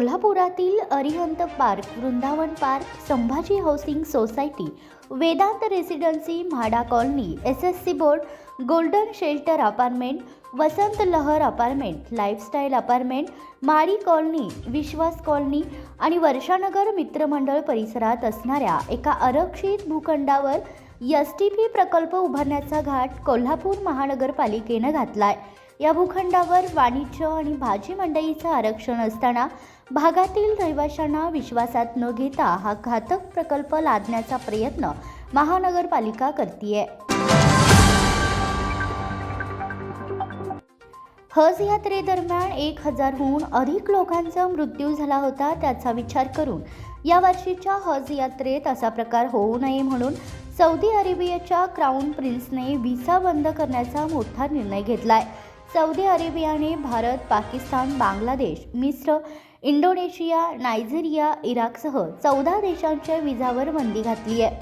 कोल्हापुरातील Arihant park Vrindavan park Sambhaji housing society Vedant residency MHADA colony S S C board golden shelter apartment Vasant Lahar apartment lifestyle apartment Mali colony Vishwas colony आणि वर्षानगर मित्रमंडळ परिसरात असणाऱ्या एका आरक्षित भूखंडावर S T P प्रकल्प उभारण्याचा घाट कोल्हापूर महानगरपालिकेनं घातला आहे या भूखंडावर वाणिज्य आणि भाजी मंडईचं आरक्षण असताना भागातील रहिवाशांना विश्वासात न घेता हा घातक प्रकल्प लादण्याचा प्रयत्न महानगरपालिका करतीये. हज यात्रेदरम्यान एक हजारहून अधिक लोकांचा मृत्यू झाला होता त्याचा विचार करून या वर्षीच्या हज यात्रेत असा प्रकार होऊ नये म्हणून सौदी अरेबियाच्या क्राऊन प्रिन्सने व्हिसा बंद करण्याचा मोठा निर्णय घेतला आहे सौदी अरेबियाने भारत पाकिस्तान बांगलादेश मिस्र इंडोनेशिया नायजेरिया इराकसह चौदा देशांच्या विजावर बंदी घातली आहे.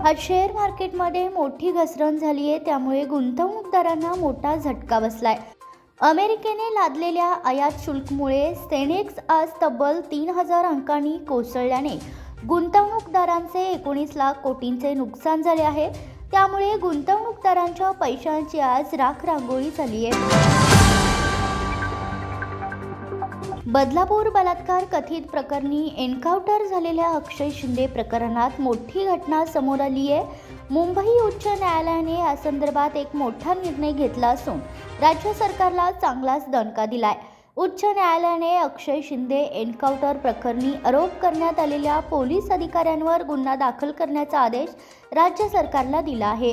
आज शेअर मार्केटमध्ये मोठी घसरण झाली आहे त्यामुळे गुंतवणूकदारांना मोठा झटका बसलाय. अमेरिकेने लादलेल्या आयात शुल्कमुळे सेनेक्स आज तब्बल तीन हजार अंकांनी कोसळल्याने गुंतवणूकदारांचे एकोणीस लाख कोटींचे नुकसान झाले आहे. त्यामुळे गुंतवणूकदारांच्या पैशांची आज राखरांगोळी झाली आहे. बदलापूर बलात्कार कथित प्रकरणी एन्काउंटर झालेल्या अक्षय शिंदे प्रकरणात मोठी घटना समोर आली आहे. मुंबई उच्च न्यायालयाने या संदर्भात एक मोठा निर्णय घेतला असून राज्य सरकारला चांगलाच दणका दिलाय. उच्च न्यायालयाने अक्षय शिंदे एन्काउंटर प्रकरणी आरोप करण्यात आलेल्या पोलीस अधिकाऱ्यांवर गुन्हा दाखल करण्याचा आदेश राज्य सरकारला दिला आहे.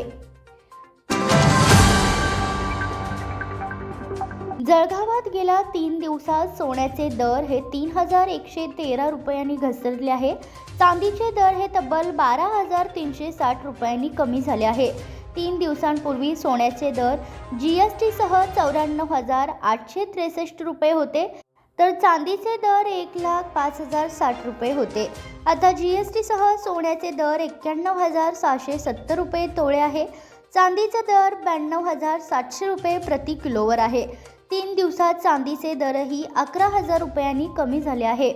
जळगावात गेल्या तीन दिवसात सोन्याचे दर हे तीन हजार एकशे तेरा रुपयांनी घसरले आहे. चांदीचे दर हे तब्बल बारा हजार तीनशे साठ रुपयांनी कमी झाले आहे. तीन दिवसांपूर्वी सोन्याचे दर जी एस टीसह चौऱ्याण्णव हजार आठशे त्रेसष्ट रुपये होते तर चांदीचे दर एक लाख पाच हजार साठ रुपये होते. आता जी एस टीसह सोन्याचे दर एक्क्याण्णव हजार सहाशे सत्तर रुपये तोळे आहे. चांदीचा दर ब्याण्णव हजार सातशे रुपये प्रति किलोवर आहे. तीन दिवसात चांदीचे दरही अकरा हजार रुपयांनी कमी झाले आहे.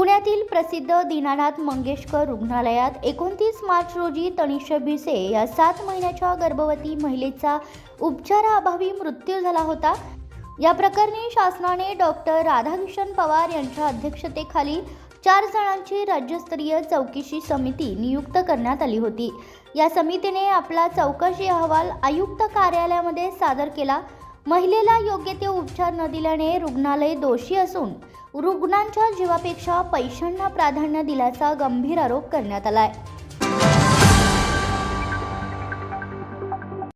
पुण्यातील प्रसिद्ध दीनानाथ मंगेशकर रुग्णालयात एकोणतीस मार्च रोजी तनिषा भिसे या सात महिन्याच्या गर्भवती महिलेचा उपचाराअभावी मृत्यू झाला होता. या प्रकरणी शासनाने डॉक्टर राधाकिशन पवार यांच्या अध्यक्षतेखाली चार जणांची राज्यस्तरीय चौकशी समिती नियुक्त करण्यात आली होती. या समितीने आपला चौकशी अहवाल आयुक्त कार्यालयामध्ये सादर केला. महिलेला योग्य ते उपचार न दिल्याने रुग्णालय दोषी असून रुग्णांच्या जीवापेक्षा पैशांना प्राधान्य दिल्याचा गंभीर आरोप करण्यात आलाय.